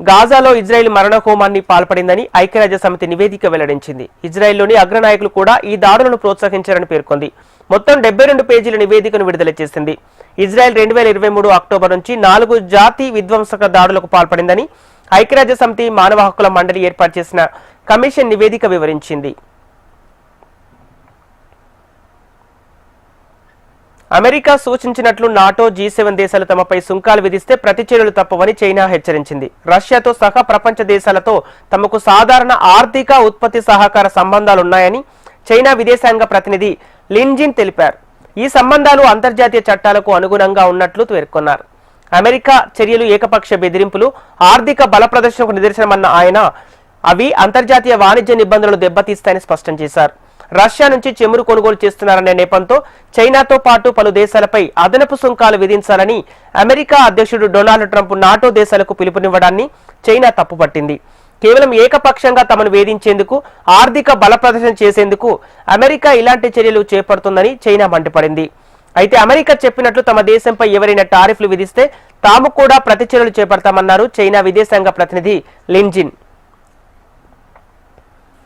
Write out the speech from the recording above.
గాజాలో Israel మరణహోమాన్ని పాల్పడిందని ఐక్యరాజ్య సమితి నివేదిక వెల్లడించింది. ఇజ్రాయెల్లోని అగ్రనాయకులు కూడా ఈ దాడులను ప్రోత్సహించారని పేర్కొంది. మొత్తం డెబ్బై రెండు పేజీల నివేదికను విడుదల చేసింది. ఇజ్రాయెల్ రెండు వేల ఇరవై మూడు అక్టోబర్ నుంచి నాలుగు జాతి విధ్వంసక దాడులకు పాల్పడిందని ఐక్యరాజ్య సమితి మానవ హక్కుల మండలి ఏర్పాటు చేసిన కమిషన్ నివేదిక వివరించింది. అమెరికా సూచించినట్లు నాటో జీ సెవెన్ దేశాలు తమపై సుంకాలు విధిస్తే ప్రతిచర్యలు తప్పవని చైనా హెచ్చరించింది. రష్యాతో సహా ప్రపంచ దేశాలతో తమకు సాధారణ ఆర్థిక ఉత్పత్తి సహకార సంబంధాలున్నాయని చైనా విదేశాంగ ప్రతినిధి లిన్జిన్ తెలిపారు. ఈ సంబంధాలు అంతర్జాతీయ చట్టాలకు అనుగుణంగా ఉన్నట్లు పేర్కొన్నారు. అమెరికా చర్యలు ఏకపక్ష బెదిరింపులు ఆర్థిక బల ప్రదర్శనకు నిదర్శనమన్న ఆయన అవి అంతర్జాతీయ వాణిజ్య నిబంధనలు దెబ్బతీస్తాయని స్పష్టం చేశారు. రష్యా నుంచి చెమురు కొనుగోలు చేస్తున్నారనే నేపంతో చైనాతో పాటు పలు దేశాలపై అదనపు సుంకాలు విధించాలని అమెరికా అధ్యక్షుడు డొనాల్డ్ ట్రంప్ నాటో దేశాలకు పిలుపునివ్వడాన్ని చైనా తప్పుపట్టింది. కేవలం ఏకపక్షంగా తమను వేధించేందుకు ఆర్థిక బల ప్రదర్శన చేసేందుకు అమెరికా ఇలాంటి చర్యలు చేపడుతుందని చైనా మండిపడింది. అయితే అమెరికా చెప్పినట్లు తమ దేశంపై ఎవరైనా టారిఫ్లు విధిస్తే తాము కూడా ప్రతిచర్యలు చేపడతామన్నారు చైనా విదేశాంగ ప్రతినిధి లిన్జిన్